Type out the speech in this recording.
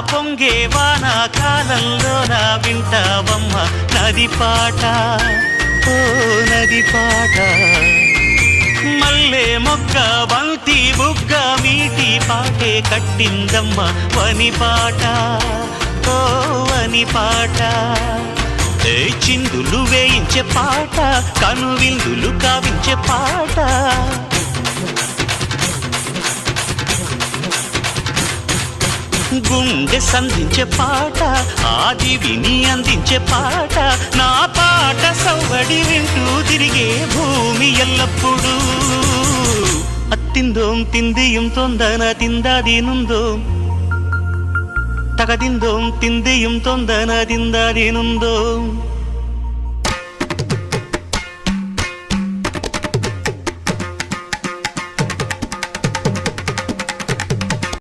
పొంగే వాన కాలంలో నా వింటావమ్మ నది పాట. ఓ నది పాట. మల్లె మొగ్గ బంతి బుగ్గ మీటి పాటే కట్టిందమ్మ వని పాట. ఓ వని పాట. చిందులు వేయించే పాట కనువిందులు కావించే పాట. గుండె సంధించే పాట ఆది విని అందించే పాట. నా పాట సవ్వడి వింటూ తిరిగే భూమి ఎల్లప్పుడూ. అత్తిందోం తిందియం తొందన తిందాది తిందాదీనుందోం తగదిందోం తిందియం తొందన తిందాది తిందాదీనుందోం